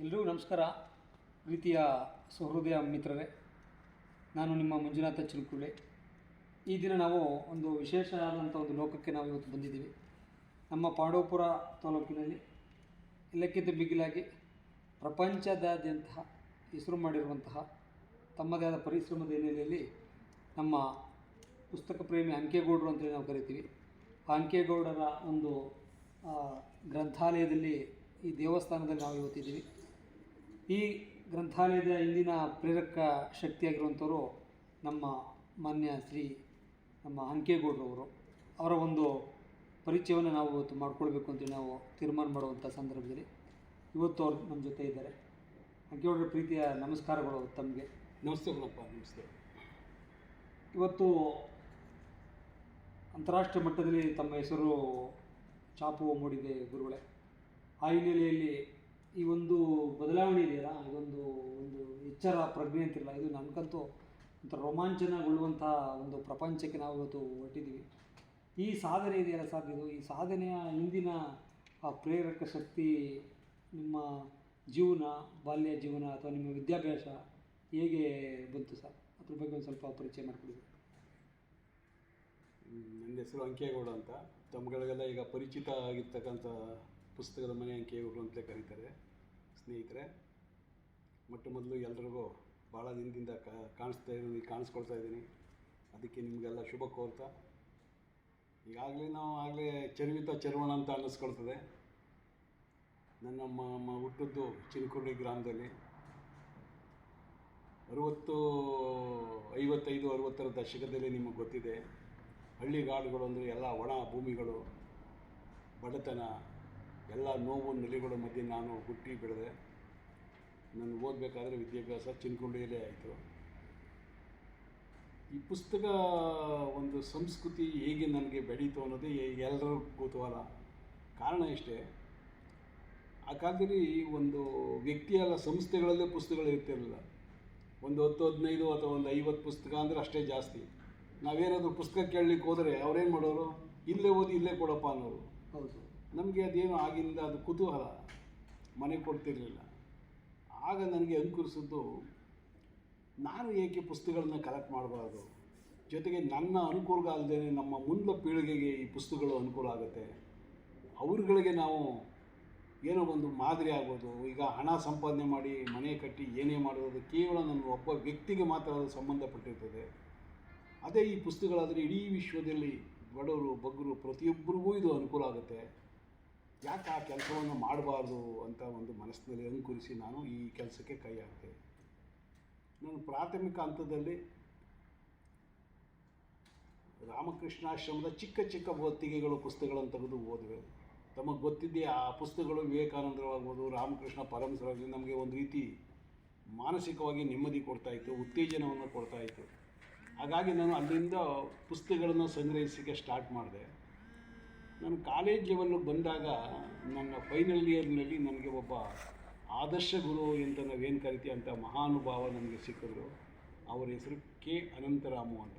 ಎಲ್ರಿಗೂ ನಮಸ್ಕಾರ. ಪ್ರೀತಿಯ ಸಹೃದಯ ಮಿತ್ರರೇ, ನಾನು ನಿಮ್ಮ ಮಂಜುನಾಥ ಚಿರುಕುಳ್ಳಿ ಈ ದಿನ ನಾವು ಒಂದು ವಿಶೇಷ ಆದಂಥ ಒಂದು ಲೋಕಕ್ಕೆ ನಾವು ಇವತ್ತು ಬಂದಿದ್ದೀವಿ. ನಮ್ಮ ಪಾಂಡವಪುರ ತಾಲೂಕಿನಲ್ಲಿ ಎಲ್ಲಕ್ಕಿಂತ ಬಿಗಿಲಾಗಿ ಪ್ರಪಂಚದಾದ್ಯಂತ ಹೆಸರು ಮಾಡಿರುವಂತಹ ತಮ್ಮದೇ ಆದ ಪರಿಶ್ರಮದ ಹಿನ್ನೆಲೆಯಲ್ಲಿ ನಮ್ಮ ಪುಸ್ತಕ ಪ್ರೇಮಿ ಅಂಕೇಗೌಡರು ಅಂತೇಳಿ ನಾವು ಕರಿತೀವಿ. ಆ ಅಂಕೇಗೌಡರ ಒಂದು ಗ್ರಂಥಾಲಯದಲ್ಲಿ ಈ ದೇವಸ್ಥಾನದಲ್ಲಿ ನಾವು ಇವತ್ತಿದ್ದೀವಿ. ಈ ಗ್ರಂಥಾಲಯದ ಇಂದಿನ ಪ್ರೇರಕ ಶಕ್ತಿಯಾಗಿರುವಂಥವರು ನಮ್ಮ ಮಾನ್ಯ ಶ್ರೀ ನಮ್ಮ ಅಂಕೇಗೌಡರವರು ಅವರ ಒಂದು ಪರಿಚಯವನ್ನು ನಾವು ಇವತ್ತು ಮಾಡ್ಕೊಳ್ಬೇಕು ಅಂತೇಳಿ ನಾವು ತೀರ್ಮಾನ ಮಾಡುವಂಥ ಸಂದರ್ಭದಲ್ಲಿ ಇವತ್ತು ಅವ್ರು ನಮ್ಮ ಜೊತೆ ಇದ್ದಾರೆ. ಅಂಕೇಗೌಡರ ಪ್ರೀತಿಯ ನಮಸ್ಕಾರಗಳು ತಮಗೆ. ನಮಸ್ತೆ ಗುಣಪ್ಪ ನಮಸ್ತೆ. ಇವತ್ತು ಅಂತಾರಾಷ್ಟ್ರೀಯ ಮಟ್ಟದಲ್ಲಿ ತಮ್ಮ ಹೆಸರು ಚಾಪು ಮೂಡಿದೆ ಗುರುಗಳೇ. ಆ ಹಿನ್ನೆಲೆಯಲ್ಲಿ ಈ ಒಂದು ಬದಲಾವಣೆ ಇದೆಯಲ್ಲ ಇದೊಂದು ಒಂದು ಎಚ್ಚರ, ಪ್ರಜ್ಞೆ ಅಂತಿಲ್ಲ ಇದು ನನಗಂತೂ ಒಂಥರ ರೋಮಾಂಚನಗೊಳ್ಳುವಂಥ ಒಂದು ಪ್ರಪಂಚಕ್ಕೆ ನಾವು ಇವತ್ತು ಹೊರಟಿದ್ದೀವಿ. ಈ ಸಾಧನೆ ಇದೆಯಲ್ಲ ಸರ್, ಇದು ಈ ಸಾಧನೆಯ ಹಿಂದಿನ, ಆ ಪ್ರೇರಕ ಶಕ್ತಿ ನಿಮ್ಮ ಜೀವನ, ಬಾಲ್ಯ ಜೀವನ ಅಥವಾ ನಿಮ್ಮ ವಿದ್ಯಾಭ್ಯಾಸ ಹೇಗೆ ಬಂತು ಸರ್? ಅದ್ರ ಬಗ್ಗೆ ಒಂದು ಸ್ವಲ್ಪ ಪರಿಚಯ ಮಾಡಿಕೊಡಿ ನನ್ನ ಹೆಸರು ಅಂಕೇಗೌಡ ಅಂತ. ತಮ್ಮಗಳಿಗೆಲ್ಲ ಈಗ ಪರಿಚಿತ ಆಗಿರ್ತಕ್ಕಂಥ ಪುಸ್ತಕದ ಮನೆ ಅಂಕೇಗೌಡರು ಅಂತಲೇ ಕರೀತಾರೆ, ಸ್ನೇಹಿತರೆ. ಮೊಟ್ಟ ಮೊದಲು ಎಲ್ರಿಗೂ ಭಾಳ ದಿನದಿಂದ ಕಾಣಿಸ್ತಾ ಇದ್ದೀನಿ, ಕಾಣಿಸ್ಕೊಳ್ತಾ ಇದ್ದೀನಿ. ಅದಕ್ಕೆ ನಿಮಗೆಲ್ಲ ಶುಭ ಕೋರ್ತಾ. ಈಗಾಗಲೇ ನಾವು ಆಗಲೇ ಚರ್ವಿತ ಚರ್ವಣ ಅಂತ ಅನ್ನಿಸ್ಕೊಳ್ತದೆ. ನನ್ನ ಮ ಹುಟ್ಟಿದ್ದು ಚಿನ್ಕುರ್ಡಿ ಗ್ರಾಮದಲ್ಲಿ. ಅರುವತ್ತು, ಐವತ್ತೈದು, ಅರುವತ್ತರ ದಶಕದಲ್ಲಿ ನಿಮಗೆ ಗೊತ್ತಿದೆ. ಹಳ್ಳಿಗಾಡುಗಳು ಅಂದರೆ ಎಲ್ಲ ಒಣ ಭೂಮಿಗಳು, ಬಡತನ ಎಲ್ಲ ನೋವು ನಲಿಗಳ ಮಧ್ಯೆ ನಾನು ಹುಟ್ಟಿ ಬೆಳೆದೆ. ನಾನು ಓದಬೇಕಾದ್ರೆ ವಿದ್ಯಾಭ್ಯಾಸ ಚಿನ್ಕುಂಡಿಯಲ್ಲೇ ಆಯಿತು. ಈ ಪುಸ್ತಕ ಒಂದು ಸಂಸ್ಕೃತಿ ಹೇಗೆ ನನಗೆ ಬೆಳೀತು ಅನ್ನೋದು ಎಲ್ಲರೂ ಕುತೂಹಲ. ಕಾರಣ ಇಷ್ಟೇ. ಆ ಕಾಲದಲ್ಲಿ ಒಂದು ವ್ಯಕ್ತಿಯಲ್ಲ ಸಂಸ್ಥೆಗಳಲ್ಲೇ ಪುಸ್ತಕಗಳು ಇರ್ತಿರಲಿಲ್ಲ. ಒಂದು ಹತ್ತು ಹದಿನೈದು ಅಥವಾ ಒಂದು ಐವತ್ತು ಪುಸ್ತಕ ಅಂದರೆ ಅಷ್ಟೇ ಜಾಸ್ತಿ. ನಾವೇನಾದರೂ ಪುಸ್ತಕ ಕೇಳಲಿಕ್ಕೆ ಹೋದರೆ ಅವ್ರೇನು ಮಾಡೋರು? ಇಲ್ಲೇ ಓದಿ ಇಲ್ಲೇ ಕೊಡಪ್ಪ ಅನ್ನೋರು. ಹೌದು. ನಮಗೆ ಅದೇನು ಆಗಿಂದ ಅದು ಕುತೂಹಲ. ಮನೆ ಕೊಡ್ತಿರಲಿಲ್ಲ. ಆಗ ನನಗೆ ಅನುಕರಿಸಿದ್ದು ನಾನು ಏಕೆ ಪುಸ್ತಕಗಳನ್ನ ಕಲೆಕ್ಟ್ ಮಾಡಬಾರ್ದು? ಜೊತೆಗೆ ನನ್ನ ಅನುಕೂಲ ಅಲ್ಲದೆ ನಮ್ಮ ಮುಂದೆ ಪೀಳಿಗೆಗೆ ಈ ಪುಸ್ತಕಗಳು ಅನುಕೂಲ ಆಗುತ್ತೆ. ಅವ್ರಗಳಿಗೆ ನಾವು ಏನೋ ಒಂದು ಮಾದರಿ ಆಗ್ಬೋದು. ಈಗ ಹಣ ಸಂಪಾದನೆ ಮಾಡಿ ಮನೆ ಕಟ್ಟಿ ಏನೇ ಮಾಡೋದು ಕೇವಲ ನನ್ನ ಒಬ್ಬ ವ್ಯಕ್ತಿಗೆ ಮಾತ್ರ ಅದು ಸಂಬಂಧಪಟ್ಟಿರ್ತದೆ. ಅದೇ ಈ ಪುಸ್ತಕಗಳಾದರೆ ಇಡೀ ವಿಶ್ವದಲ್ಲಿ ಬಡವರು, ಬಗ್ಗರು ಪ್ರತಿಯೊಬ್ಬರಿಗೂ ಇದು ಅನುಕೂಲ ಆಗುತ್ತೆ. ಯಾಕೆ ಆ ಕೆಲಸವನ್ನು ಮಾಡಬಾರ್ದು ಅಂತ ಒಂದು ಮನಸ್ಸಿನಲ್ಲಿ ಅಂಕುರಿಸಿ ನಾನು ಈ ಕೆಲಸಕ್ಕೆ ಕೈ ಹಾಕಿದೆ. ನಾನು ಪ್ರಾಥಮಿಕ ಹಂತದಲ್ಲಿ ರಾಮಕೃಷ್ಣಾಶ್ರಮದ ಚಿಕ್ಕ ಚಿಕ್ಕ ಒತ್ತಿಗೆಗಳು ಪುಸ್ತಕಗಳನ್ನು ತೆಗೆದು ಓದುವೆ. ತಮಗೆ ಗೊತ್ತಿದ್ದೇ ಆ ಪುಸ್ತಕಗಳು ವಿವೇಕಾನಂದರಾಗ್ಬೋದು ರಾಮಕೃಷ್ಣ ಪರಮಸರಾಗಲಿ ನಮಗೆ ಒಂದು ರೀತಿ ಮಾನಸಿಕವಾಗಿ ನೆಮ್ಮದಿ ಕೊಡ್ತಾಯಿತ್ತು ಉತ್ತೇಜನವನ್ನು ಕೊಡ್ತಾಯಿತ್ತು ಹಾಗಾಗಿ ನಾನು ಅಲ್ಲಿಂದ ಪುಸ್ತಕಗಳನ್ನು ಸಂಗ್ರಹಿಸಲಿಕ್ಕೆ ಸ್ಟಾರ್ಟ್ ಮಾಡಿದೆ. ನಾನು ಕಾಲೇಜ್ ಲೆವೆಲ್ಲು ಬಂದಾಗ ನನ್ನ ಫೈನಲ್ ಇಯರ್ನಲ್ಲಿ ನನಗೆ ಒಬ್ಬ ಆದರ್ಶ ಗುರು ಅಂತ ನಾವೇನು ಕರಿತೀವಿ ಅಂತ ಮಹಾನುಭಾವ ನನಗೆ ಸಿಕ್ಕಿದ್ರು. ಅವರ ಹೆಸರು ಕೆ. ಅನಂತರಾಮು ಅಂತ.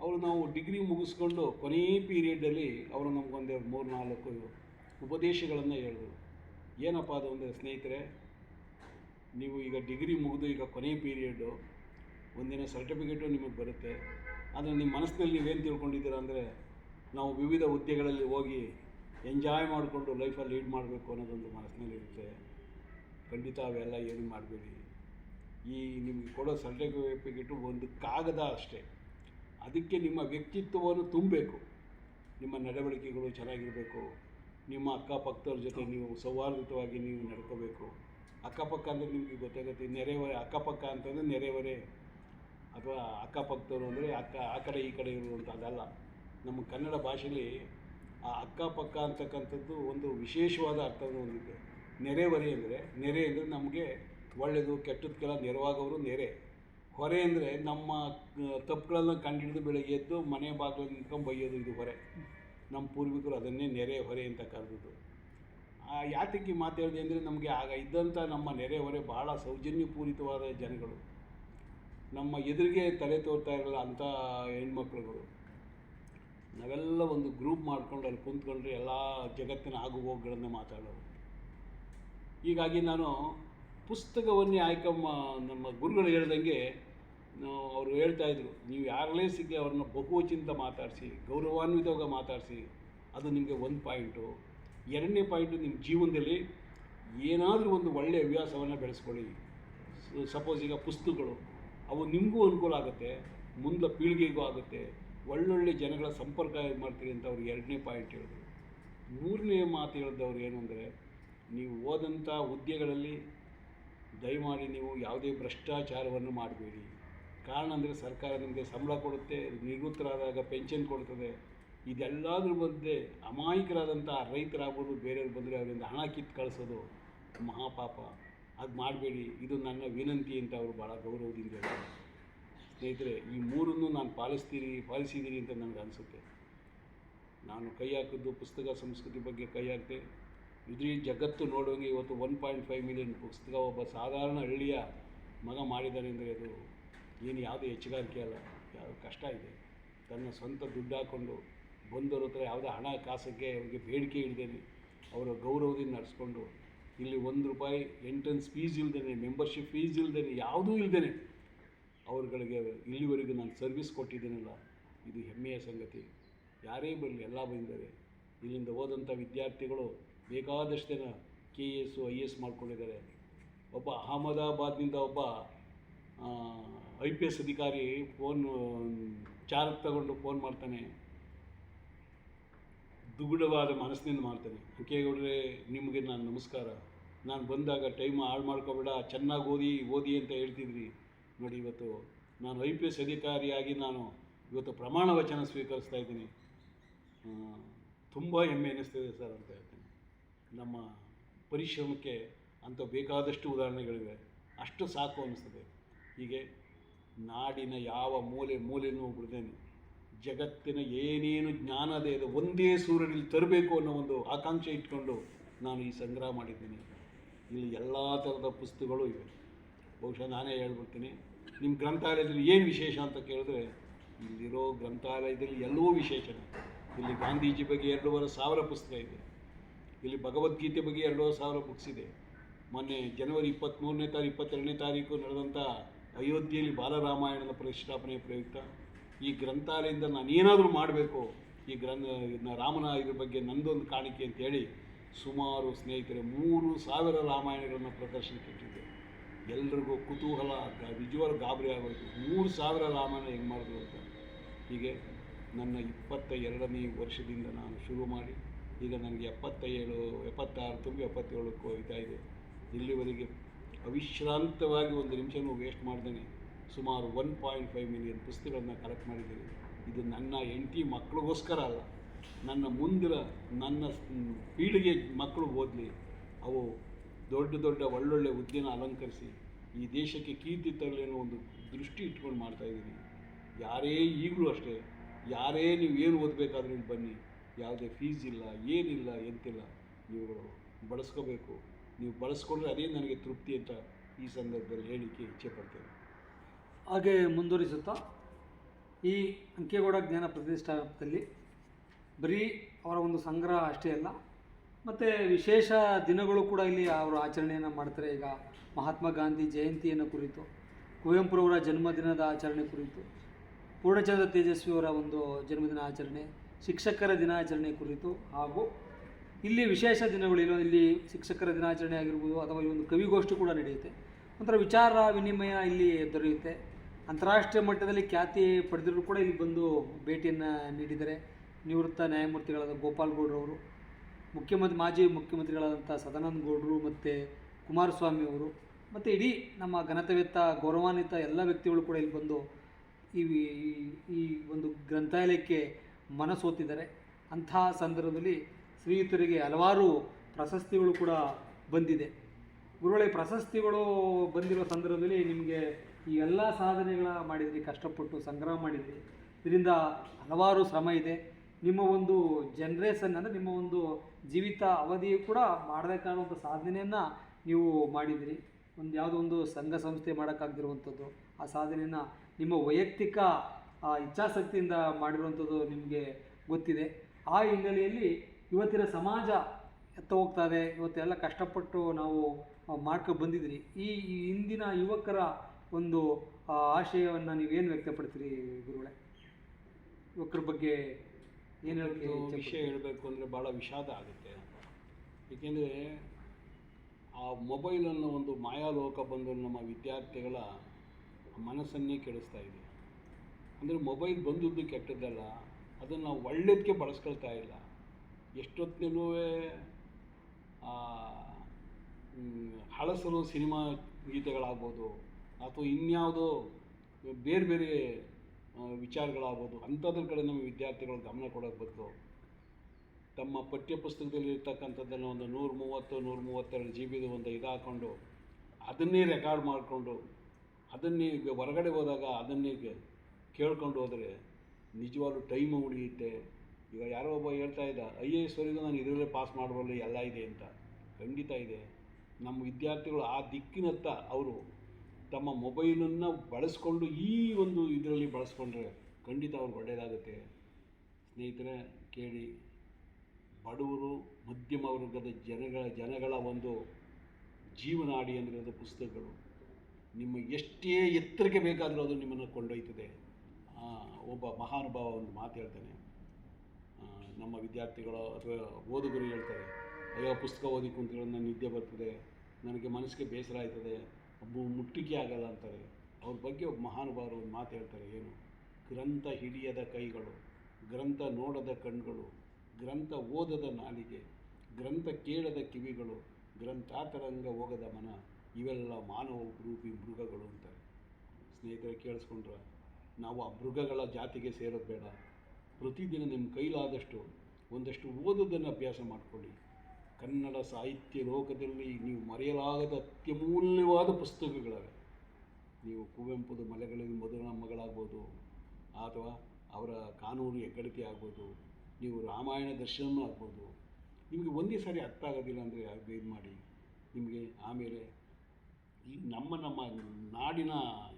ಅವರು ನಾವು ಡಿಗ್ರಿ ಮುಗಿಸ್ಕೊಂಡು ಕೊನೆಯ ಪೀರಿಯಡಲ್ಲಿ ಅವರು ನಮಗೊಂದೆರಡು ಮೂರು ನಾಲ್ಕು ಉಪದೇಶಗಳನ್ನು ಹೇಳಿದ್ರು. ಏನಪ್ಪ ಅದು ಅಂದರೆ ಸ್ನೇಹಿತರೆ, ನೀವು ಈಗ ಡಿಗ್ರಿ ಮುಗಿದು ಈಗ ಕೊನೆ ಪೀರಿಯಡು ಒಂದಿನ ಸರ್ಟಿಫಿಕೇಟು ನಿಮಗೆ ಬರುತ್ತೆ. ಆದರೆ ನಿಮ್ಮ ಮನಸ್ಸಿನಲ್ಲಿ ನೀವೇನು ತಿಳ್ಕೊಂಡಿದ್ದೀರಾ ಅಂದರೆ ನಾವು ವಿವಿಧ ಹುದ್ದೆಗಳಲ್ಲಿ ಹೋಗಿ ಎಂಜಾಯ್ ಮಾಡಿಕೊಂಡು ಲೈಫಲ್ಲಿ ಲೀಡ್ ಮಾಡಬೇಕು ಅನ್ನೋದೊಂದು ಮನಸ್ಸಿನಲ್ಲಿ ಇರುತ್ತೆ. ಖಂಡಿತ ಅವೆಲ್ಲ ಏನು ಮಾಡಬೇಡಿ. ಈ ನಿಮಗೆ ಕೊಡೋ ಸರ್ಟಿಫಿಕೇಟು ಒಂದು ಕಾಗದ ಅಷ್ಟೇ. ಅದಕ್ಕೆ ನಿಮ್ಮ ವ್ಯಕ್ತಿತ್ವವನ್ನು ತುಂಬಬೇಕು. ನಿಮ್ಮ ನಡವಳಿಕೆಗಳು ಚೆನ್ನಾಗಿರಬೇಕು. ನಿಮ್ಮ ಅಕ್ಕಪಕ್ಕದವ್ರ ಜೊತೆ ನೀವು ಸೌಹಾರ್ದಿತವಾಗಿ ನೀವು ನಡ್ಕೋಬೇಕು. ಅಕ್ಕಪಕ್ಕ ಅಂದರೆ ನಿಮಗೆ ಗೊತ್ತಾಗುತ್ತೆ ನೆರೆಹೊರೆ ಅಕ್ಕಪಕ್ಕ ಅಂತಂದರೆ ನೆರೆಹೊರೆ ಅಥವಾ ಅಕ್ಕಪಕ್ಕದವರು ಅಂದರೆ ಅಕ್ಕ, ಆ ಕಡೆ ಈ ಕಡೆ ಇರುವಂಥ ಅದಲ್ಲ ನಮ್ಮ ಕನ್ನಡ ಭಾಷೆಯಲ್ಲಿ ಆ ಅಕ್ಕಪಕ್ಕ ಅಂತಕ್ಕಂಥದ್ದು ಒಂದು ವಿಶೇಷವಾದ ಅರ್ಥವನ್ನು ಹೊಂದಿದೆ. ನೆರೆಹೊರೆ ಅಂದರೆ ನೆರೆ ಅಂದರೆ ನಮಗೆ ಒಳ್ಳೆಯದು ಕೆಟ್ಟದಕ್ಕೆಲ್ಲ ನೆರವಾಗೋರು ನೆರೆ. ಹೊರೆ ಅಂದರೆ ನಮ್ಮ ತಪ್ಪುಗಳನ್ನ ಕಂಡುಹಿಡಿದು ಬೆಳಗ್ಗೆ ಎದ್ದು ಮನೆ ಬಾಗಿಲು ನಿಂತ್ಕೊಂಡು ಬೈಯೋದು ಇದು ಹೊರೆ. ನಮ್ಮ ಪೂರ್ವಿಕರು ಅದನ್ನೇ ನೆರೆ ಹೊರೆ ಅಂತ ಕರೆದಿದ್ದು. ಯಾತಕ್ಕೆ ಮಾತಾಡಿದೆ ಅಂದರೆ ನಮಗೆ ಆಗ ಇದ್ದಂಥ ನಮ್ಮ ನೆರೆ ಹೊರೆ ಭಾಳ ಸೌಜನ್ಯಪೂರಿತವಾದ ಜನಗಳು. ನಮ್ಮ ಎದುರಿಗೆ ತಲೆ ತೋರ್ತಾ ಇರಲ್ಲ ಅಂಥ ಹೆಣ್ಮಕ್ಳುಗಳು. ನಾವೆಲ್ಲ ಒಂದು ಗ್ರೂಪ್ ಮಾಡಿಕೊಂಡು ಅಲ್ಲಿ ಕುಂತ್ಕೊಂಡ್ರೆ ಎಲ್ಲ ಜಗತ್ತಿನ ಆಗು ಹೋಗುಗಳನ್ನು ಮಾತಾಡೋರು ಹೀಗಾಗಿ ನಾನು ಪುಸ್ತಕವನ್ನೇ ಆಯ್ಕೆ ನಮ್ಮ ಗುರುಗಳು ಹೇಳ್ದಂಗೆ ಅವರು ಹೇಳ್ತಾ ಇದ್ರು, ನೀವು ಯಾರಲ್ಲೇ ಸಿಕ್ಕಿ ಅವ್ರನ್ನ ಬಹುವಚಿಂತ ಮಾತಾಡಿಸಿ, ಗೌರವಾನ್ವಿತವಾಗ ಮಾತಾಡಿಸಿ, ಅದು ನಿಮಗೆ ಒಂದು ಪಾಯಿಂಟು. ಎರಡನೇ ಪಾಯಿಂಟು ನಿಮ್ಮ ಜೀವನದಲ್ಲಿ ಏನಾದರೂ ಒಂದು ಒಳ್ಳೆಯ ಹವ್ಯಾಸವನ್ನು ಬೆಳೆಸ್ಕೊಳ್ಳಿ. ಸಪೋಸ್ ಈಗ ಪುಸ್ತಕಗಳು, ಅವು ನಿಮಗೂ ಅನುಕೂಲ ಆಗುತ್ತೆ, ಮುಂದೆ ಪೀಳಿಗೆಗೂ ಆಗುತ್ತೆ ಒಳ್ಳೊಳ್ಳೆ ಜನಗಳ ಸಂಪರ್ಕ ಮಾಡ್ತೀರಿ ಅಂತ ಅವ್ರು ಎರಡನೇ ಪಾಯಿಂಟ್ ಹೇಳಿದ್ರು. ಮೂರನೇ ಮಾತು ಹೇಳಿದವ್ರು ಏನು ಅಂದರೆ, ನೀವು ಓದಂಥ ಹುದ್ದೆಗಳಲ್ಲಿ ದಯಮಾಡಿ ನೀವು ಯಾವುದೇ ಭ್ರಷ್ಟಾಚಾರವನ್ನು ಮಾಡಬೇಡಿ. ಕಾರಣ ಅಂದರೆ ಸರ್ಕಾರ ನಿಮಗೆ ಸಂಬಳ ಕೊಡುತ್ತೆ, ನಿವೃತ್ತರಾದಾಗ ಪೆನ್ಷನ್ ಕೊಡ್ತದೆ. ಇದೆಲ್ಲದ್ರ ಮಧ್ಯೆ ಅಮಾಯಕರಾದಂಥ ರೈತರಾಗ್ಬೋದು, ಬೇರೆಯವ್ರು ಬಂದರೆ ಅವರಿಂದ ಹಣ ಕಿತ್ತು ಕಳಿಸೋದು ಮಹಾಪಾಪ. ಅದು ಮಾಡಬೇಡಿ. ಇದು ನನ್ನ ವಿನಂತಿ ಅಂತ ಅವರು ಭಾಳ ಗೌರವದಿಂದ ಹೇಳ್ತಾರೆ. ಸ್ನೇಹಿತರೆ, ಈ ಮೂರನ್ನು ನಾನು ಪಾಲಿಸ್ತೀರಿ ಪಾಲಿಸಿದ್ದೀರಿ ಅಂತ ನನಗೆ ಅನಿಸುತ್ತೆ. ನಾನು ಕೈ ಹಾಕಿದ್ದು ಪುಸ್ತಕ ಸಂಸ್ಕೃತಿ ಬಗ್ಗೆ ಕೈ ಹಾಕಿದೆ ಇಡೀ ಜಗತ್ತು ನೋಡುವಂಗೆ ಇವತ್ತು ಒನ್ ಪಾಯಿಂಟ್ ಫೈವ್ ಮಿಲಿಯನ್ ಪುಸ್ತಕ ಒಬ್ಬ ಸಾಧಾರಣ ಹಳ್ಳಿಯ ಮಗ ಮಾಡಿದ್ದಾನೆ ಅಂದರೆ ಅದು ಏನು ಯಾವುದೇ ಹೆಚ್ಚುಗಾರಿಕೆ ಅಲ್ಲ ಯಾವ ಕಷ್ಟ ಇದೆ. ತನ್ನ ಸ್ವಂತ ದುಡ್ಡು ಹಾಕ್ಕೊಂಡು ಬಂದವ್ರ ಹತ್ರ ಯಾವುದೇ ಹಣ ಕಾಸಕ್ಕೆ ಅವರಿಗೆ ಬೇಡಿಕೆ ಇಡ್ದೇನೆ ಅವರ ಗೌರವದಿಂದ ನಡೆಸ್ಕೊಂಡು, ಇಲ್ಲಿ ಒಂದು ರೂಪಾಯಿ ಎಂಟ್ರೆನ್ಸ್ ಫೀಸ್ ಇಲ್ದೇನೆ ಮೆಂಬರ್ಶಿಪ್ ಫೀಸ್ ಇಲ್ದೇನೆ, ಯಾವುದೂ ಇಲ್ದೇನೆ ಅವ್ರುಗಳಿಗೆ ಇಲ್ಲಿವರೆಗೂ ನಾನು ಸರ್ವಿಸ್ ಕೊಟ್ಟಿದ್ದೀನಲ್ಲ, ಇದು ಹೆಮ್ಮೆಯ ಸಂಗತಿ. ಯಾರೇ ಬರಲಿ, ಎಲ್ಲ ಬಂದಿದ್ದಾರೆ ಇಲ್ಲಿಂದ ಹೋದಂಥ ವಿದ್ಯಾರ್ಥಿಗಳು ಬೇಕಾದಷ್ಟು ಜನ K A S I A S ಮಾಡ್ಕೊಂಡಿದ್ದಾರೆ. ಒಬ್ಬ ಅಹಮದಾಬಾದ್ನಿಂದ ಒಬ್ಬ ಐ ಪಿ ಎಸ್ ಅಧಿಕಾರಿ ಫೋನ್ ಚಾರ್ಜ್ ತಗೊಂಡು ಫೋನ್ ಮಾಡ್ತಾನೆ. ದುಗುಡವಾದ ಮನಸ್ಸಿನಿಂದ ಮಾಡ್ತಾನೆ. ಗೌಡ್ರೆ ನಿಮಗೆ ನಾನು ನಮಸ್ಕಾರ. ನಾನು ಬಂದಾಗ ಟೈಮ್ ಹಾಳು ಮಾಡ್ಕೋಬೇಡ, ಚೆನ್ನಾಗಿ ಓದಿ ಓದಿ ಅಂತ ಹೇಳ್ತಿದ್ರಿ. ನೋಡಿ ಇವತ್ತು ನಾನು ಐ ಪಿ ಎಸ್ ಅಧಿಕಾರಿಯಾಗಿ ನಾನು ಇವತ್ತು ಪ್ರಮಾಣ ವಚನ ಸ್ವೀಕರಿಸ್ತಾ ಇದ್ದೀನಿ. ತುಂಬ ಹೆಮ್ಮೆ ಅನ್ನಿಸ್ತಿದೆ ಸರ್ ಅಂತ ಹೇಳ್ತೀನಿ. ನಮ್ಮ ಪರಿಶ್ರಮಕ್ಕೆ ಅಂಥ ಬೇಕಾದಷ್ಟು ಉದಾಹರಣೆಗಳಿವೆ. ಅಷ್ಟು ಸಾಕು ಅನ್ನಿಸ್ತದೆ ಹೀಗೆ ನಾಡಿನ ಯಾವ ಮೂಲೆ ಮೂಲೆಯೂ ಬಿಡ್ದೇನೆ ಜಗತ್ತಿನ ಏನೇನು ಜ್ಞಾನದ ಇದೆ, ಒಂದೇ ಸೂರ್ಯನಲ್ಲಿ ತರಬೇಕು ಅನ್ನೋ ಒಂದು ಆಕಾಂಕ್ಷೆ ಇಟ್ಕೊಂಡು ನಾನು ಈ ಸಂಗ್ರಹ ಮಾಡಿದ್ದೀನಿ. ಇಲ್ಲಿ ಎಲ್ಲ ಥರದ ಪುಸ್ತಕಗಳು ಇವೆ. ಬಹುಶಃ ನಾನೇ ಹೇಳ್ಬಿಡ್ತೀನಿ. ನಿಮ್ಮ ಗ್ರಂಥಾಲಯದಲ್ಲಿ ಏನು ವಿಶೇಷ ಅಂತ ಕೇಳಿದ್ರೆ, ಇಲ್ಲಿರೋ ಗ್ರಂಥಾಲಯದಲ್ಲಿ ಎಲ್ಲವೂ ವಿಶೇಷನೇ ಇಲ್ಲಿ ಗಾಂಧೀಜಿ ಬಗ್ಗೆ ಎರಡೂವರೆ ಸಾವಿರ ಪುಸ್ತಕ ಇದೆ. ಇಲ್ಲಿ ಭಗವದ್ಗೀತೆ ಬಗ್ಗೆ ಎರಡೂವರೆ ಸಾವಿರ ಬುಕ್ಸ್ ಇದೆ. ಮೊನ್ನೆ ಜನವರಿ ಇಪ್ಪತ್ತ್ಮೂರನೇ ತಾರೀಕು, ಇಪ್ಪತ್ತೆರಡನೇ ತಾರೀಕು ನಡೆದಂಥ ಅಯೋಧ್ಯೆಯಲ್ಲಿ ಬಾಲರಾಮಾಯಣದ ಪ್ರತಿಷ್ಠಾಪನೆ ಪ್ರಯುಕ್ತ. ಈ ಗ್ರಂಥಾಲಯದಿಂದ ನಾನು ಏನಾದರೂ ಮಾಡಬೇಕು, ಈ ಗ್ರಂಥ ರಾಮನ ಇದ್ರ ಬಗ್ಗೆ ನಂದೊಂದು ಕಾಣಿಕೆ ಅಂತೇಳಿ ಸುಮಾರು ಸ್ನೇಹಿತರೆ, ಮೂರು ಸಾವಿರ ರಾಮಾಯಣಗಳನ್ನು ಪ್ರದರ್ಶನಕ್ಕೆ ಇಟ್ಟಿದ್ದೆ ಎಲ್ರಿಗೂ ಕುತೂಹಲ ವಿಜುವಲ್ ಗಾಬರಿ ಆಗೋಯ್ತು ಮೂರು ಸಾವಿರ ರಾಮಾಯಣ ಹೆಂಗೆ ಮಾಡಿದ್ರು ಅಂತ. ಹೀಗೆ ನನ್ನ ಇಪ್ಪತ್ತ ಎರಡನೇ ವರ್ಷದಿಂದ ನಾನು ಶುರು ಮಾಡಿ, ಈಗ ನನಗೆ ಎಪ್ಪತ್ತ ಏಳು ಎಪ್ಪತ್ತಾರು, ತುಂಬಿ ಎಪ್ಪತ್ತೇಳಕ್ಕೂ ಇದೆ. ಇಲ್ಲಿವರೆಗೆ ಅವಿಶ್ರಾಂತವಾಗಿ ಒಂದು ನಿಮಿಷನೂ ವೇಸ್ಟ್ ಮಾಡ್ದೇನೆ. ಸುಮಾರು ಒನ್ ಪಾಯಿಂಟ್ ಫೈವ್ ಮಿಲಿಯನ್ ಪುಸ್ತಕಗಳನ್ನು ಕಲೆಕ್ಟ್ ಮಾಡಿದ್ದೀನಿ. ಇದು ನನ್ನ ಹೆಂಡತಿ ಮಕ್ಕಳಿಗೋಸ್ಕರ ಅಲ್ಲ. ನನ್ನ ಮುಂದಿನ ನನ್ನ ಪೀಳಿಗೆ ಮಕ್ಕಳು ಓದಲಿ, ಅವು ದೊಡ್ಡ ದೊಡ್ಡ ಒಳ್ಳೊಳ್ಳೆ ಹುದ್ದೆನ ಅಲಂಕರಿಸಿ ಈ ದೇಶಕ್ಕೆ ಕೀರ್ತಿ ತರಲಿ ಅನ್ನೋ ಒಂದು ದೃಷ್ಟಿ ಇಟ್ಕೊಂಡು ಮಾಡ್ತಾ ಇದ್ದೀನಿ. ಯಾರೇ ಈಗಲೂ ಅಷ್ಟೇ, ಯಾರೇ ನೀವು ಏನು ಓದಬೇಕಾದ್ರೂ ಬನ್ನಿ. ಯಾವುದೇ ಫೀಸ್ ಇಲ್ಲ, ಏನಿಲ್ಲ, ಎಂತಿಲ್ಲ. ನೀವುಗಳು ಬಳಸ್ಕೋಬೇಕು. ನೀವು ಬಳಸ್ಕೊಂಡ್ರೆ ಅದೇ ನನಗೆ ತೃಪ್ತಿ ಅಂತ ಈ ಸಂದರ್ಭದಲ್ಲಿ ಹೇಳಿಕೆ ಇಚ್ಛೆ ಪಡ್ತೇನೆ. ಹಾಗೆ ಮುಂದುವರಿಸುತ್ತಾ, ಈ ಅಂಕೇಗೌಡ ಜ್ಞಾನ ಪ್ರತಿಷ್ಠಾನದಲ್ಲಿ ಬರೀ ಅವರ ಒಂದು ಸಂಗ್ರಹ ಅಷ್ಟೇ ಅಲ್ಲ ಮತ್ತು ವಿಶೇಷ ದಿನಗಳು ಕೂಡ ಇಲ್ಲಿ ಅವರು ಆಚರಣೆಯನ್ನು ಮಾಡ್ತಾರೆ. ಈಗ ಮಹಾತ್ಮ ಗಾಂಧಿ ಜಯಂತಿಯನ್ನು ಕುರಿತು ಕುವೆಂಪುರವರ ಜನ್ಮದಿನದ ಆಚರಣೆ ಕುರಿತು, ಪೂರ್ಣಚಂದ್ರ ತೇಜಸ್ವಿಯವರ ಒಂದು ಜನ್ಮದಿನ ಆಚರಣೆ, ಶಿಕ್ಷಕರ ದಿನಾಚರಣೆ ಕುರಿತು ಹಾಗೂ ಇಲ್ಲಿ ವಿಶೇಷ ದಿನಗಳು ಇಲ್ಲೋ ಇಲ್ಲಿ ಶಿಕ್ಷಕರ ದಿನಾಚರಣೆ ಆಗಿರ್ಬೋದು ಅಥವಾ ಈ ಒಂದು ಕವಿಗೋಷ್ಠಿ ಕೂಡ ನಡೆಯುತ್ತೆ. ಒಂಥರ ವಿಚಾರ ವಿನಿಮಯ ಇಲ್ಲಿ ದೊರೆಯುತ್ತೆ. ಅಂತಾರಾಷ್ಟ್ರೀಯ ಮಟ್ಟದಲ್ಲಿ ಖ್ಯಾತಿ ಪಡೆದಿರು ಕೂಡ ಇಲ್ಲಿ ಬಂದು ಭೇಟಿಯನ್ನು ನೀಡಿದ್ದಾರೆ. ನಿವೃತ್ತ ನ್ಯಾಯಮೂರ್ತಿಗಳಾದ ಗೋಪಾಲ್ ಗೌಡ್ರವರು ಮುಖ್ಯಮಂತ್ರಿ, ಮಾಜಿ ಮುಖ್ಯಮಂತ್ರಿಗಳಾದಂಥ ಸದಾನಂದ ಗೌಡರು ಮತ್ತು ಕುಮಾರಸ್ವಾಮಿ ಅವರು ಮತ್ತು ಇಡೀ ನಮ್ಮ ಘನತವೆತ್ತ, ಗೌರವಾನ್ವಿತ ಎಲ್ಲ ವ್ಯಕ್ತಿಗಳು ಕೂಡ ಇಲ್ಲಿ ಬಂದು ಈ ಈ- ಒಂದು ಗ್ರಂಥಾಲಯಕ್ಕೆ ಮನಸೋತಿದ್ದಾರೆ ಅಂಥ ಸಂದರ್ಭದಲ್ಲಿ ಶ್ರೀಯುತರಿಗೆ ಹಲವಾರು ಪ್ರಶಸ್ತಿಗಳು ಕೂಡ ಬಂದಿದೆ. ಗುರುಗಳೇ, ಪ್ರಶಸ್ತಿಗಳು ಬಂದಿರೋ ಸಂದರ್ಭದಲ್ಲಿ ನಿಮಗೆ ಈ ಎಲ್ಲ ಸಾಧನೆಗಳ ಮಾಡಿದ್ರಿ, ಕಷ್ಟಪಟ್ಟು ಸಂಗ್ರಹ ಮಾಡಿದ್ರಿ. ಇದರಿಂದ ಹಲವಾರು ಶ್ರಮ ಇದೆ. ನಿಮ್ಮ ಒಂದು ಜನ್ರೇಷನ್ ಅಂದರೆ ನಿಮ್ಮ ಒಂದು ಜೀವಿತ ಅವಧಿಯು ಕೂಡ ಮಾಡಬೇಕಾದಂಥ ಸಾಧನೆಯನ್ನು ನೀವು ಮಾಡಿದಿರಿ. ಒಂದು ಯಾವುದೋ ಒಂದು ಸಂಘ ಸಂಸ್ಥೆ ಮಾಡೋಕ್ಕಾಗದಿರುವಂಥದ್ದು ಆ ಸಾಧನೆಯನ್ನು ನಿಮ್ಮ ವೈಯಕ್ತಿಕ ಇಚ್ಛಾಶಕ್ತಿಯಿಂದ ಮಾಡಿರುವಂಥದ್ದು ನಿಮಗೆ ಗೊತ್ತಿದೆ. ಆ ಹಿನ್ನೆಲೆಯಲ್ಲಿ ಇವತ್ತಿನ ಸಮಾಜ ಎತ್ತ ಹೋಗ್ತಾ ಇದೆ ಇವತ್ತೆಲ್ಲ ಕಷ್ಟಪಟ್ಟು ನಾವು ಮಾಡ್ಕೊ ಬಂದಿದ್ದೀರಿ ಈ ಇಂದಿನ ಯುವಕರ ಒಂದು ಆಶಯವನ್ನು ನೀವೇನು ವ್ಯಕ್ತಪಡ್ತೀರಿ ಗುರುಗಳೇ? ಯುವಕರ ಬಗ್ಗೆ ಏನು ಹೇಳಕ್ಕೆ ವಿಷಯ ಹೇಳಬೇಕು ಅಂದರೆ ಭಾಳ ವಿಷಾದ ಆಗುತ್ತೆ. ಏಕೆಂದರೆ ಆ ಮೊಬೈಲ್ ಅನ್ನೋ ಒಂದು ಮಾಯಾಲೋಕ ಬಂದು ನಮ್ಮ ವಿದ್ಯಾರ್ಥಿಗಳ ಮನಸ್ಸನ್ನೇ ಕೆಡಿಸ್ತಾ ಇದೆ. ಅಂದರೆ ಮೊಬೈಲ್ ಬಂದದ್ದು ಕೆಟ್ಟದ್ದಲ್ಲ ಅದನ್ನು ನಾವು ಒಳ್ಳೇದಕ್ಕೆ ಬಳಸ್ಕೊಳ್ತಾ ಇಲ್ಲ. ಎಷ್ಟೊತ್ತಿನಲ್ಲೂ ಹಳಸಲು ಸಿನಿಮಾ ಗೀತೆಗಳಾಗ್ಬೋದು ಅಥವಾ ಇನ್ಯಾವುದೋ ಬೇರೆ ಬೇರೆ ವಿಚಾರಗಳಾಗ್ಬೋದು. ಅಂಥದ್ರ ಕಡೆ ನಮ್ಮ ವಿದ್ಯಾರ್ಥಿಗಳು ಗಮನ ಕೊಡೋಕ್ಕೆ ಬದಲು ತಮ್ಮ ಪಠ್ಯಪುಸ್ತಕದಲ್ಲಿ ಇರ್ತಕ್ಕಂಥದ್ದನ್ನು ಒಂದು ನೂರ ಮೂವತ್ತು ನೂರ ಮೂವತ್ತೆರಡು ಜಿ ಬಿದು ಒಂದು ಇದು ಹಾಕ್ಕೊಂಡು ಅದನ್ನೇ ರೆಕಾರ್ಡ್ ಮಾಡಿಕೊಂಡು, ಅದನ್ನೇ ಹೊರಗಡೆ ಹೋದಾಗ ಅದನ್ನೇ ಕೇಳ್ಕೊಂಡು ಹೋದರೆ ನಿಜವಾಗ್ಲೂ ಟೈಮು ಉಳಿಯುತ್ತೆ. ಈಗ ಯಾರೋ ಒಬ್ಬ ಹೇಳ್ತಾ ಇದ್ದ, ಐ ಎ ಎಸ್ವರೆಗೂ ನಾನು ಇದರಲ್ಲೇ ಪಾಸ್ ಮಾಡಬಲ್ಲ, ಎಲ್ಲ ಇದೆ ಅಂತ. ಖಂಡಿತ ಇದೆ. ನಮ್ಮ ವಿದ್ಯಾರ್ಥಿಗಳು ಆ ದಿಕ್ಕಿನತ್ತ ಅವರು ತಮ್ಮ ಮೊಬೈಲನ್ನು ಬಳಸ್ಕೊಂಡು ಈ ಒಂದು ಇದರಲ್ಲಿ ಬಳಸ್ಕೊಂಡ್ರೆ ಖಂಡಿತ ಅವ್ರಿಗೆ ಒಳ್ಳೆಯದಾಗುತ್ತೆ ಸ್ನೇಹಿತರೆ, ಕೇಳಿ. ಬಡವರು, ಮಧ್ಯಮ ವರ್ಗದ ಜನಗಳ ಜನಗಳ ಒಂದು ಜೀವನಾಡಿ ಅಂದರೆ ಅದು ಪುಸ್ತಕಗಳು. ನಿಮ್ಮ ಎಷ್ಟೇ ಎತ್ತರಕ್ಕೆ ಬೇಕಾದರೂ ಅದು ನಿಮ್ಮನ್ನು ಕೊಂಡೊಯ್ತದೆ. ಒಬ್ಬ ಮಹಾನುಭಾವ ಒಂದು ಮಾತು ಹೇಳ್ತಾನೆ. ನಮ್ಮ ವಿದ್ಯಾರ್ಥಿಗಳು ಅಥವಾ ಓದುಗರು ಹೇಳ್ತಾರೆ, ಅಯ್ಯೋ, ಪುಸ್ತಕ ಓದಿ ನನ್ನ ನಿದ್ದೆ ಬರ್ತದೆ, ನನಗೆ ಮನಸ್ಸಿಗೆ ಬೇಸರ ಆಯ್ತದೆ ಮು- ಮುಟ್ಟಿಗೆ ಆಗಲ್ಲ ಅಂತಾರೆ. ಅವ್ರ ಬಗ್ಗೆ ಒಬ್ಬ ಮಹಾನುಭಾವರು ಒಂದು ಮಾತು ಹೇಳ್ತಾರೆ, ಏನು? ಗ್ರಂಥ ಹಿಡಿಯದ ಕೈಗಳು, ಗ್ರಂಥ ನೋಡದ ಕಣ್ಗಳು ಗ್ರಂಥ ಓದದ ನಾಲಿಗೆ, ಗ್ರಂಥ ಕೇಳದ ಕಿವಿಗಳು, ಗ್ರಂಥಾತರಂಗ ಹೋಗದ ಮನ, ಇವೆಲ್ಲ ಮಾನವ ರೂಪಿ ಮೃಗಗಳು ಅಂತಾರೆ. ಸ್ನೇಹಿತರೆ, ಕೇಳಿಸ್ಕೊಂಡ್ರೆ? ನಾವು ಆ ಮೃಗಗಳ ಜಾತಿಗೆ ಸೇರೋದು ಬೇಡ. ಪ್ರತಿದಿನ ನಿಮ್ಮ ಕೈಲಾದಷ್ಟು ಒಂದಷ್ಟು ಓದೋದನ್ನು ಅಭ್ಯಾಸ ಮಾಡಿಕೊಳ್ಳಿ. ಕನ್ನಡ ಸಾಹಿತ್ಯ ಲೋಕದಲ್ಲಿ ನೀವು ಮರೆಯಲಾಗದ ಅತ್ಯಮೂಲ್ಯವಾದ ಪುಸ್ತಕಗಳವೆ. ನೀವು ಕುವೆಂಪುದ ಮಲೆಗಳಲ್ಲಿ ಮೊದಲ ಮಗಳಾಗ್ಬೋದು, ಅಥವಾ ಅವರ ಕಾನೂನು ಹೆಗ್ಗಳಿಕೆ ಆಗ್ಬೋದು, ನೀವು ರಾಮಾಯಣ ದರ್ಶನ ಆಗ್ಬೋದು. ನಿಮಗೆ ಒಂದೇ ಸಾರಿ ಅರ್ಥ ಆಗೋದಿಲ್ಲ ಅಂದರೆ ಇದು ಮಾಡಿ? ನಿಮಗೆ ಆಮೇಲೆ ಈ ನಮ್ಮ ನಮ್ಮ ನಾಡಿನ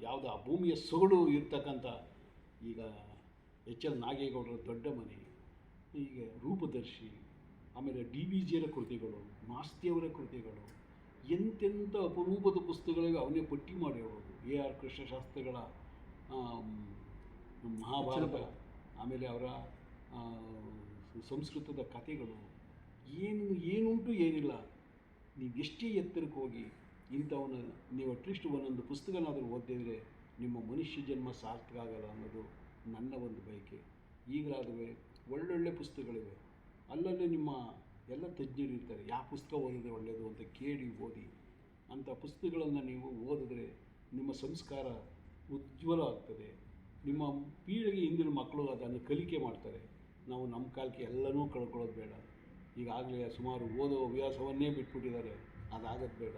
ಯಾವುದು ಭೂಮಿಯ ಸೊಗಡು ಇರ್ತಕ್ಕಂಥ ಈಗ ಎಚ್ ಎಲ್ ನಾಗೇಗೌಡರ ದೊಡ್ಡ ಮನೆ ಈಗ ರೂಪದರ್ಶಿ ಆಮೇಲೆ ಡಿ ವಿ ಜಿಯರ ಕೃತಿಗಳು ಮಾಸ್ತಿಯವರ ಕೃತಿಗಳು ಎಂತೆಂಥ ಅಪರೂಪದ ಪುಸ್ತಕಗಳಿಗೆ ಅವನೇ ಪಟ್ಟಿ ಮಾಡಿ ಹೇಳೋದು ಎ ಆರ್ ಕೃಷ್ಣಶಾಸ್ತ್ರಿಗಳ ಮಹಾಭಾರತ ಆಮೇಲೆ ಅವರ ಸಂಸ್ಕೃತದ ಕಥೆಗಳು. ಏನು ಏನುಂಟು ಏನಿಲ್ಲ. ನೀವು ಎಷ್ಟೇ ಎತ್ತರಕ್ಕೆ ಹೋಗಿ ಇಂಥವನ್ನ ನೀವು ಅಟ್ಲೀಸ್ಟ್ ಒಂದೊಂದು ಪುಸ್ತಕನಾದರೂ ಓದಿದ್ರೆ ನಿಮ್ಮ ಮನುಷ್ಯ ಜನ್ಮ ಸಾರ್ಥಕ ಆಗಲ್ಲ ಅನ್ನೋದು ನನ್ನ ಒಂದು ಬಯಕೆ. ಈಗಲಾದರೆ ಒಳ್ಳೊಳ್ಳೆ ಪುಸ್ತಕಗಳಿವೆ. ಅಲ್ಲಲ್ಲೇ ನಿಮ್ಮ ಎಲ್ಲ ತಜ್ಞರು ಇರ್ತಾರೆ ಯಾವ ಪುಸ್ತಕ ಓದಿದ್ರೆ ಒಳ್ಳೆಯದು ಅಂತ ಕೇಳಿ ಓದಿ. ಅಂಥ ಪುಸ್ತಕಗಳನ್ನು ನೀವು ಓದಿದ್ರೆ ನಿಮ್ಮ ಸಂಸ್ಕಾರ ಉಜ್ವಲ ಆಗ್ತದೆ. ನಿಮ್ಮ ಪೀಳಿಗೆ ಹಿಂದಿನ ಮಕ್ಕಳು ಅದನ್ನು ಕಲಿಕೆ ಮಾಡ್ತಾರೆ. ನಾವು ನಮ್ಮ ಕಾಲಕ್ಕೆ ಎಲ್ಲನೂ ಕಳ್ಕೊಳ್ಳೋದು ಬೇಡ. ಈಗಾಗಲೇ ಸುಮಾರು ಓದೋ ಹವ್ಯಾಸವನ್ನೇ ಬಿಟ್ಬಿಟ್ಟಿದ್ದಾರೆ. ಅದಾಗೋದು ಬೇಡ.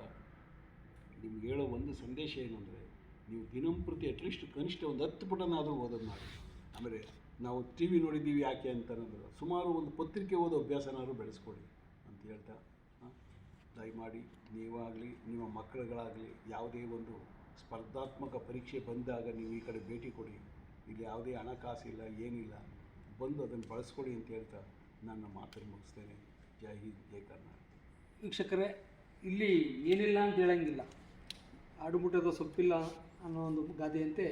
ನಿಮ್ಗೆ ಹೇಳೋ ಒಂದು ಸಂದೇಶ ಏನಂದರೆ, ನೀವು ದಿನಂಪ್ರತಿ ಅಟ್ಲೀಸ್ಟ್ ಕನಿಷ್ಠ ಒಂದು ಹತ್ತು ಪುಟನಾದರೂ ಓದೋದು ಮಾಡಿ. ಆಮೇಲೆ ನಾವು ಟಿ ವಿ ನೋಡಿದ್ದೀವಿ ಯಾಕೆ ಅಂತ ಅನ್ನೋದು ಸುಮಾರು ಒಂದು ಪತ್ರಿಕೆ ಓದೋ ಅಭ್ಯಾಸನಾದ್ರು ಬೆಳೆಸ್ಕೊಳ್ಳಿ ಅಂತ ಹೇಳ್ತಾ ದಯಮಾಡಿ ನೀವಾಗಲಿ, ನಿಮ್ಮ ಮಕ್ಕಳುಗಳಾಗಲಿ ಯಾವುದೇ ಒಂದು ಸ್ಪರ್ಧಾತ್ಮಕ ಪರೀಕ್ಷೆ ಬಂದಾಗ ನೀವು ಈ ಕಡೆ ಭೇಟಿ ಕೊಡಿ. ಇಲ್ಲಿ ಯಾವುದೇ ಹಣಕಾಸಿಲ್ಲ ಏನಿಲ್ಲ. ಬಂದು ಅದನ್ನು ಬಳಸ್ಕೊಡಿ ಅಂತ ಹೇಳ್ತಾ ನನ್ನ ಮಾತನ್ನು ಮುಗಿಸ್ತೇನೆ. ಜೈ ಹಿಂದ್, ಜೈ ಕರ್ನಾಟಕ. ವೀಕ್ಷಕರೇ, ಇಲ್ಲಿ ಏನಿಲ್ಲ ಅಂತ ಹೇಳಂಗಿಲ್ಲ. ಆಡುಮುಟ್ಟದ ಸೊಪ್ಪಿಲ್ಲ ಅನ್ನೋ ಒಂದು ಗಾದೆಯಂತೆ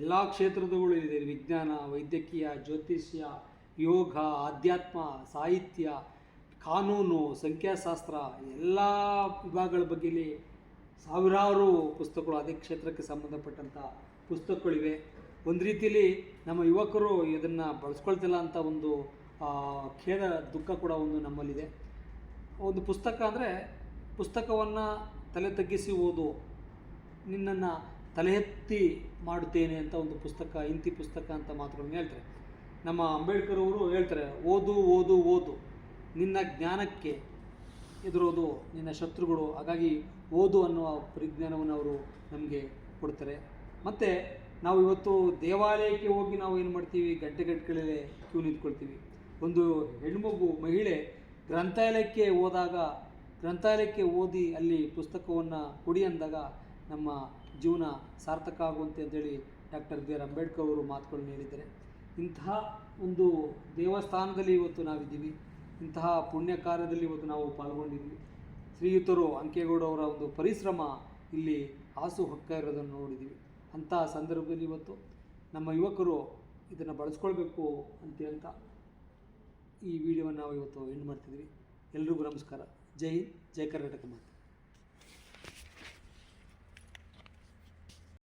ಎಲ್ಲ ಕ್ಷೇತ್ರದಗಳು ಇದೆ. ವಿಜ್ಞಾನ, ವೈದ್ಯಕೀಯ, ಜ್ಯೋತಿಷ್ಯ, ಯೋಗ, ಆಧ್ಯಾತ್ಮ, ಸಾಹಿತ್ಯ, ಕಾನೂನು, ಸಂಖ್ಯಾಶಾಸ್ತ್ರ, ಎಲ್ಲ ವಿಭಾಗಗಳ ಬಗ್ಗೆಲಿ ಸಾವಿರಾರು ಪುಸ್ತಕಗಳು ಅದೇ ಕ್ಷೇತ್ರಕ್ಕೆ ಸಂಬಂಧಪಟ್ಟಂಥ ಪುಸ್ತಕಗಳಿವೆ. ಒಂದು ರೀತಿಯಲ್ಲಿ ನಮ್ಮ ಯುವಕರು ಇದನ್ನು ಬಳಸ್ಕೊಳ್ತಿಲ್ಲ ಅಂತ ಒಂದು ಖೇದ, ದುಃಖ ಕೂಡ ಒಂದು ನಮ್ಮಲ್ಲಿದೆ. ಒಂದು ಪುಸ್ತಕ ಅಂದರೆ ಪುಸ್ತಕವನ್ನು ತಲೆ ತಗ್ಗಿಸಿ ಓದು. ನಿನ್ನನ್ನು ತಲೆ ಎತ್ತಿ ಮಾಡುತ್ತೇನೆ ಅಂತ ಒಂದು ಪುಸ್ತಕ, ಇಂತಿ ಪುಸ್ತಕ ಅಂತ ಮಾತುಗಳನ್ನ ಹೇಳ್ತಾರೆ. ನಮ್ಮ ಅಂಬೇಡ್ಕರ್ ಅವರು ಹೇಳ್ತಾರೆ, ಓದು ಓದು ಓದು. ನಿನ್ನ ಜ್ಞಾನಕ್ಕೆ ಎದುರೋದು ನಿನ್ನ ಶತ್ರುಗಳು. ಹಾಗಾಗಿ ಓದು ಅನ್ನುವ ಪರಿಜ್ಞಾನವನ್ನು ಅವರು ನಮಗೆ ಕೊಡ್ತಾರೆ. ಮತ್ತು ನಾವು ಇವತ್ತು ದೇವಾಲಯಕ್ಕೆ ಹೋಗಿ ನಾವು ಏನು ಮಾಡ್ತೀವಿ? ಗಂಟೆ ಗಂಟೆಗಳಲ್ಲೇ ಕ್ಯೂ ನಿಂತ್ಕೊಳ್ತೀವಿ. ಒಂದು ಹೆಣ್ಮಗು ಮಹಿಳೆ ಗ್ರಂಥಾಲಯಕ್ಕೆ ಹೋದಾಗ, ಗ್ರಂಥಾಲಯಕ್ಕೆ ಓದಿ ಅಲ್ಲಿ ಪುಸ್ತಕವನ್ನು ಕೊಡಿ ಅಂದಾಗ ನಮ್ಮ ಜೀವನ ಸಾರ್ಥಕ ಆಗುವಂತೆ ಅಂತೇಳಿ ಡಾಕ್ಟರ್ ಬಿ ಆರ್ ಅಂಬೇಡ್ಕರ್ ಅವರು ಮಾತುಗಳನ್ನು ಹೇಳಿದ್ದಾರೆ. ಇಂತಹ ಒಂದು ದೇವಸ್ಥಾನದಲ್ಲಿ ಇವತ್ತು ನಾವಿದ್ದೀವಿ. ಇಂತಹ ಪುಣ್ಯ ಕಾರ್ಯದಲ್ಲಿ ಇವತ್ತು ನಾವು ಪಾಲ್ಗೊಂಡಿದ್ವಿ ಶ್ರೀಯುತರು ಅಂಕೇಗೌಡ ಅವರ ಒಂದು ಪರಿಶ್ರಮ ಇಲ್ಲಿ ಹಾಸು ಹೊಕ್ಕ ಇರೋದನ್ನು ನೋಡಿದ್ದೀವಿ. ಅಂತಹ ಸಂದರ್ಭದಲ್ಲಿ ಇವತ್ತು ನಮ್ಮ ಯುವಕರು ಇದನ್ನು ಬಳಸ್ಕೊಳ್ಬೇಕು ಅಂತ ಹೇಳ್ತಾ ಈ ವಿಡಿಯೋವನ್ನು ನಾವು ಇವತ್ತು ಎಂಡ್ ಮಾಡ್ತಿದ್ವಿ ಎಲ್ರಿಗೂ ನಮಸ್ಕಾರ. ಜೈ ಹಿಂದ್, ಜೈ ಕರ್ನಾಟಕ ಮಾತೆ.